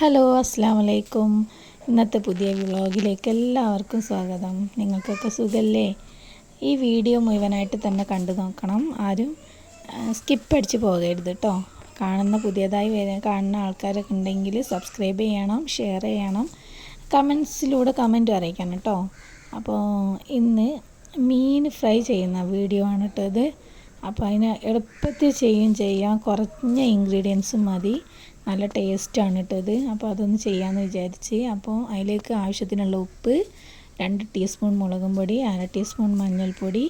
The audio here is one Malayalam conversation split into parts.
ഹലോ അസ്സാം വലൈക്കും ഇന്നത്തെ പുതിയ വ്ളോഗിലേക്ക് എല്ലാവർക്കും സ്വാഗതം. നിങ്ങൾക്കൊക്കെ സുഖല്ലേ? ഈ വീഡിയോ മുഴുവനായിട്ട് തന്നെ കണ്ടു നോക്കണം. ആരും സ്കിപ്പ് അടിച്ച് പോകരുത് കേട്ടോ കാണുന്ന പുതിയതായി വര കാണുന്ന ആൾക്കാരൊക്കെ ഉണ്ടെങ്കിൽ സബ്സ്ക്രൈബ് ചെയ്യണം ഷെയർ ചെയ്യണം. കമൻസിലൂടെ കമന്റ് അറിയിക്കണം കേട്ടോ അപ്പോൾ ഇന്ന് മീൻ ഫ്രൈ ചെയ്യുന്ന വീഡിയോ ആണ് കേട്ടോ ഇത്. അപ്പോൾ അതിന് എളുപ്പത്തിൽ ചെയ്യും ചെയ്യാം. കുറഞ്ഞ ഇൻഗ്രീഡിയൻസും മതി. നല്ല ടേസ്റ്റാണ് കേട്ടോ ഇത്. അപ്പോൾ അതൊന്ന് ചെയ്യാമെന്ന് വിചാരിച്ച്. അപ്പോൾ അതിലേക്ക് ആവശ്യത്തിനുള്ള ഉപ്പ് രണ്ട് ടീസ്പൂൺ മുളകും പൊടി അര ടീസ്പൂൺ മഞ്ഞൾപ്പൊടി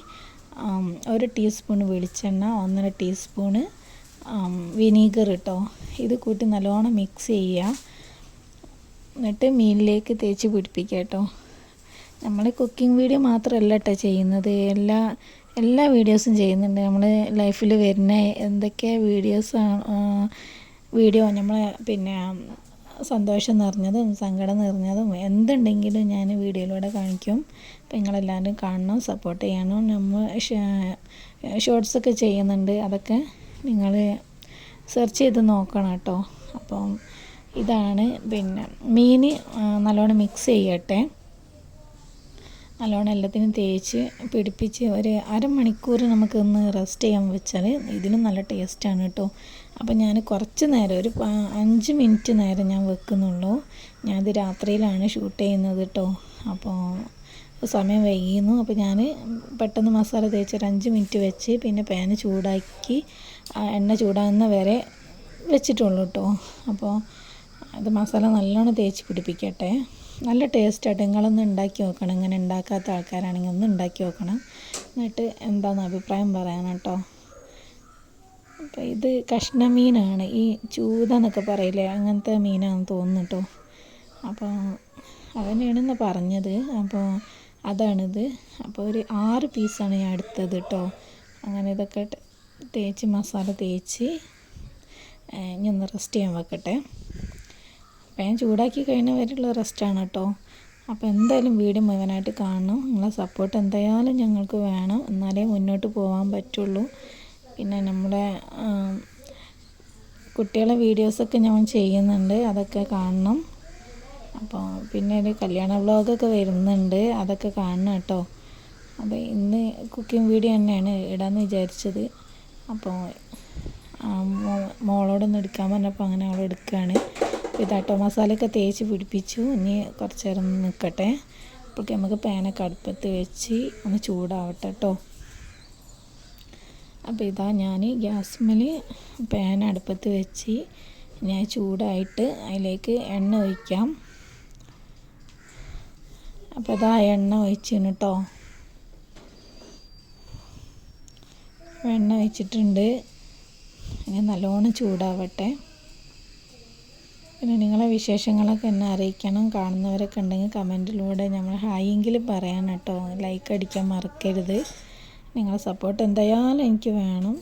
ഒരു ടീസ്പൂൺ വെളിച്ചെണ്ണ ഒന്നര ടീസ്പൂണ് വിനീഗർ കേട്ടോ ഇത് കൂട്ടി നല്ലോണം മിക്സ് ചെയ്യുക എന്നിട്ട് മീനിലേക്ക് തേച്ച് പിടിപ്പിക്കുക കേട്ടോ നമ്മൾ കുക്കിംഗ് വീഡിയോ മാത്രമല്ല കേട്ടോ ചെയ്യുന്നത്. എല്ലാ എല്ലാ വീഡിയോസും ചെയ്യുന്നുണ്ട്. നമ്മൾ ലൈഫിൽ വരുന്ന എന്തൊക്കെ വീഡിയോസാണ് വീഡിയോ നമ്മൾ പിന്നെ സന്തോഷം നിറഞ്ഞതും സങ്കടം നിറഞ്ഞതും എന്തുണ്ടെങ്കിലും ഞാൻ വീഡിയോയിലൂടെ കാണിക്കും. അപ്പം നിങ്ങളെല്ലാവരും കാണണം സപ്പോർട്ട് ചെയ്യണം. നമ്മൾ ഷോർട്സ് ഒക്കെ ചെയ്യുന്നുണ്ട്. അതൊക്കെ നിങ്ങൾ സെർച്ച് ചെയ്ത് നോക്കണം കേട്ടോ. അപ്പം ഇതാണ് പിന്നെ മീൻ നല്ലോണം മിക്സ് ചെയ്യട്ടെ. നല്ലോണം എല്ലാത്തിനും തേച്ച് പിടിപ്പിച്ച് ഒരു അരമണിക്കൂർ നമുക്കൊന്ന് റെസ്റ്റ് ചെയ്യാൻ വെച്ചാൽ ഇതിനും നല്ല ടേസ്റ്റാണ് കേട്ടോ. അപ്പോൾ ഞാൻ കുറച്ച് നേരം ഒരു അഞ്ച് മിനിറ്റ് നേരം ഞാൻ വെക്കുന്നുള്ളൂ. ഞാനത് രാത്രിയിലാണ് ഷൂട്ട് ചെയ്യുന്നത് കേട്ടോ അപ്പോൾ സമയം വൈകിയിരുന്നു അപ്പോൾ ഞാൻ പെട്ടെന്ന് മസാല തേച്ച് ഒരു അഞ്ച് മിനിറ്റ് വെച്ച് പിന്നെ പാന് ചൂടാക്കി എണ്ണ ചൂടാകുന്ന വരെ വെച്ചിട്ടുള്ളൂ കേട്ടോ അപ്പോൾ അത് മസാല നല്ലോണം തേച്ച് പിടിപ്പിക്കട്ടെ. നല്ല ടേസ്റ്റായിട്ട് നിങ്ങളൊന്ന് ഉണ്ടാക്കി നോക്കണം. ഇങ്ങനെ ഉണ്ടാക്കാത്ത ആൾക്കാരാണെങ്കിൽ ഒന്ന് ഉണ്ടാക്കി നോക്കണം. എന്നിട്ട് എന്താണെന്ന് അഭിപ്രായം പറയണം കേട്ടോ അപ്പോൾ ഇത് കഷ്ണമീനാണ് ഈ ചൂത എന്നൊക്കെ പറയില്ലേ അങ്ങനത്തെ മീനാണെന്ന് തോന്നുന്നു കേട്ടോ അപ്പോൾ അവനാണെന്ന് പറഞ്ഞത്. അപ്പോൾ അതാണിത്. അപ്പോൾ ഒരു ആറ് പീസാണ് ഞാൻ എടുത്തത് കേട്ടോ അങ്ങനെ ഇതൊക്കെ തേച്ച് മസാല തേച്ച് ഇനി ഒന്ന് റെസ്റ്റ് ചെയ്യാൻ വെക്കട്ടെ. പാൻ ചൂടാക്കി കഴിഞ്ഞ വരെയുള്ള റെസ്റ്റാണ് കേട്ടോ അപ്പോൾ എന്തായാലും വീഡിയോ മുഴുവനായിട്ട് കാണണം. നിങ്ങളെ സപ്പോർട്ട് എന്തായാലും ഞങ്ങൾക്ക് വേണം. എന്നാലേ മുന്നോട്ട് പോകാൻ പറ്റുള്ളൂ. പിന്നെ നമ്മുടെ കുട്ടികളെ വീഡിയോസൊക്കെ ഞാൻ ചെയ്യുന്നുണ്ട്. അതൊക്കെ കാണണം. അപ്പോൾ പിന്നെ ഒരു കല്യാണ വ്ളോഗൊക്കെ വരുന്നുണ്ട്. അതൊക്കെ കാണണം കേട്ടോ. അപ്പോൾ ഇന്ന് കുക്കിംഗ് വീഡിയോ തന്നെയാണ് ഇടാമെന്ന് വിചാരിച്ചത്. അപ്പോൾ മോളോടൊന്ന് എടുക്കാൻ പറഞ്ഞപ്പോൾ അങ്ങനെ അവൾ എടുക്കുകയാണ് ഇത് ആട്ടോ മസാലയൊക്കെ തേച്ച് പിടിപ്പിച്ചു. ഇനി കുറച്ച് നേരം നിൽക്കട്ടെ അപ്പോഴേക്ക് നമുക്ക് പാനൊക്കെ അടുപ്പത്ത് വെച്ച് ഒന്ന് ചൂടാവട്ടെ കേട്ടോ. അപ്പോൾ ഇതാ ഞാൻ ഗ്യാസ്മേൽ പാൻ അടുപ്പത്ത് വെച്ച് ഞാൻ ചൂടായിട്ട് അതിലേക്ക് എണ്ണ ഒഴിക്കാം. അപ്പോൾ ഇതാ എണ്ണ ഒഴിച്ചിന് കേട്ടോ എണ്ണ ഒഴിച്ചിട്ടുണ്ട്. ഇനി നല്ലോണം ചൂടാവട്ടെ. പിന്നെ നിങ്ങളെ വിശേഷങ്ങളൊക്കെ എന്നെ അറിയിക്കണം. കാണുന്നവരൊക്കെ ഉണ്ടെങ്കിൽ കമന്റിലൂടെ നമ്മൾ ഹായെങ്കിലും പറയാൻ കേട്ടോ ലൈക്ക് അടിക്കാൻ മറക്കരുത്. നിങ്ങളെ സപ്പോർട്ട് എന്തായാലും എനിക്ക് വേണം.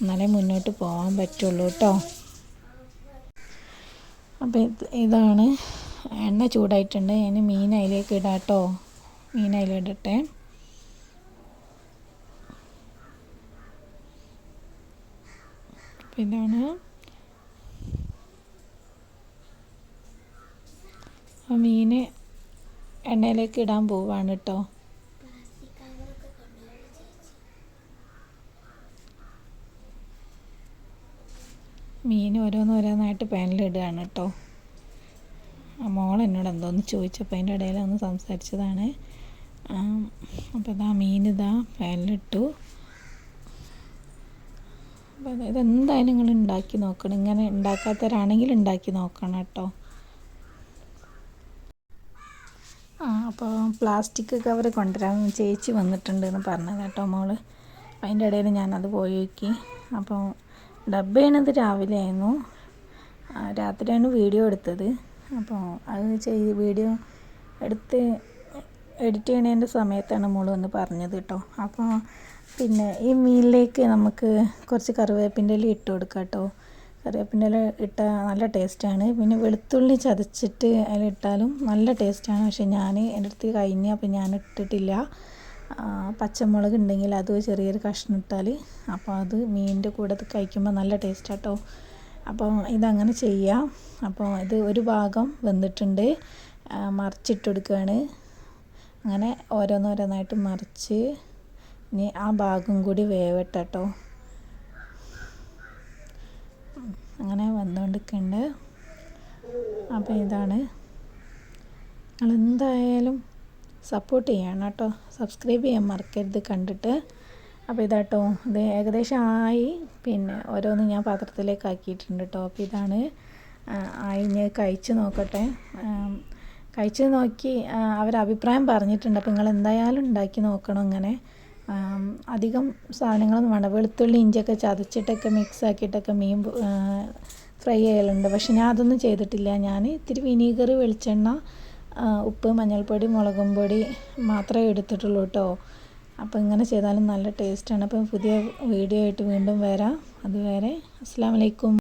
എന്നാലേ മുന്നോട്ട് പോകാൻ പറ്റുള്ളൂ കേട്ടോ അപ്പോൾ ഇത് ഇതാണ് എണ്ണ ചൂടായിട്ടുണ്ട്. ഇനി മീൻ അതിലേക്ക് ഇടാം കേട്ടോ മീൻ അതിലിടട്ടെ അപ്പോൾ ഇതാണ്. മീൻ എണ്ണയിലേക്ക് ഇടാൻ പോവാണ് കേട്ടോ മീൻ ഓരോന്നോരോന്നായിട്ട് പാനിലിടുകയാണ് കേട്ടോ. മോൾ എന്നോട് എന്തോന്ന് ചോദിച്ചപ്പോൾ അതിന്റെ ഇടയിൽ ഒന്ന് സംസാരിച്ചതാണ്. അപ്പോൾ ഇതാ മീൻ ഇതാ പാനിലിട്ടു. അപ്പോൾ അതായത് എന്തായാലും നിങ്ങൾ ഉണ്ടാക്കി നോക്കണം. ഇങ്ങനെ ഉണ്ടാക്കാത്തവരാണെങ്കിൽ ഉണ്ടാക്കി നോക്കണം കേട്ടോ. ആ അപ്പോൾ പ്ലാസ്റ്റിക് കവർ കൊണ്ടുവരാൻ ചേച്ചി വന്നിട്ടുണ്ട് എന്ന് പറഞ്ഞത് കേട്ടോ മോൾ. അതിന്റെ ഇടയിൽ ഞാനത് പോയി നോക്കി. അപ്പോൾ ഡബ് ചെയ്യണത് രാവിലെ ആയിരുന്നു രാത്രിയാണ് വീഡിയോ എടുത്തത്. അപ്പോൾ അത് ചെയ്ത് വീഡിയോ എടുത്ത് എഡിറ്റ് ചെയ്യണതിന്റെ സമയത്താണ് മോൾ വന്ന് പറഞ്ഞത് കേട്ടോ അപ്പോൾ പിന്നെ ഈ മീനിലേക്ക് നമുക്ക് കുറച്ച് കറിവേപ്പിന്റെ ഇല ഇട്ട് കൊടുക്കാം കേട്ടോ കറിവേപ്പിന്റെ ഇല ഇട്ടാൽ നല്ല ടേസ്റ്റാണ് പിന്നെ വെളുത്തുള്ളി ചതച്ചിട്ട് അതിലിട്ടാലും നല്ല ടേസ്റ്റാണ് പക്ഷേ ഞാൻ എന്റെ അടുത്ത് കഴിഞ്ഞ് അപ്പോൾ ഞാൻ ഇട്ടിട്ടില്ല പച്ചമുളക് ഉണ്ടെങ്കിൽ അത് ചെറിയൊരു കഷ്ണം ഇട്ടാൽ അപ്പോൾ അത് മീനിന്റെ കൂടെ അത് കഴിക്കുമ്പോൾ നല്ല ടേസ്റ്റ് കേട്ടോ അപ്പോൾ ഇതങ്ങനെ ചെയ്യാം. അപ്പോൾ ഇത് ഒരു ഭാഗം വെന്തിട്ടുണ്ട്. മറിച്ചിട്ട് കൊടുക്കുകയാണ്. അങ്ങനെ ഓരോന്നോരോന്നായിട്ട് മറിച്ച് ഇനി ആ ഭാഗം കൂടി വേവട്ടെ കേട്ടോ. അങ്ങനെ വന്നുകൊണ്ടിരിക്കുന്നുണ്ട് അപ്പോൾ ഇതാണ്. നിങ്ങൾ എന്തായാലും സപ്പോർട്ട് ചെയ്യണം കേട്ടോ. സബ്സ്ക്രൈബ് ചെയ്യാൻ മറക്കരുത് കണ്ടിട്ട്. അപ്പോൾ ഇതാട്ടോ ഇത് ഏകദേശം ആയി പിന്നെ ഓരോന്ന് ഞാൻ പാത്രത്തിലേക്ക് ആക്കിയിട്ടുണ്ട് കേട്ടോ. അപ്പോൾ ഇതാണ് ആയി ഞാൻ കഴിച്ച് നോക്കട്ടെ. കഴിച്ച് നോക്കി അവരഭിപ്രായം പറഞ്ഞിട്ടുണ്ട്. അപ്പോൾ നിങ്ങൾ എന്തായാലും ഉണ്ടാക്കി നോക്കണം ഇങ്ങനെ അധികം സാധനങ്ങളൊന്നും വേണ്ട. വെളുത്തുള്ളി ഇഞ്ചിയൊക്കെ ചതച്ചിട്ടൊക്കെ മിക്സ് ആക്കിയിട്ടൊക്കെ മീൻ ഫ്രൈ ചെയ്യലുണ്ട്. പക്ഷെ ഞാൻ അതൊന്നും ചെയ്തിട്ടില്ല. ഞാൻ ഇത്തിരി വിനീഗർ വെളിച്ചെണ്ണ ഉപ്പ് മഞ്ഞൾപ്പൊടി മുളകും പൊടി മാത്രമേ എടുത്തിട്ടുള്ളൂ കേട്ടോ. അപ്പോൾ ഇങ്ങനെ ചെയ്താലും നല്ല ടേസ്റ്റാണ് അപ്പോൾ പുതിയ വീഡിയോ ആയിട്ട് വീണ്ടും വരാം. അതുവരെ അസ്സാം വലൈക്കും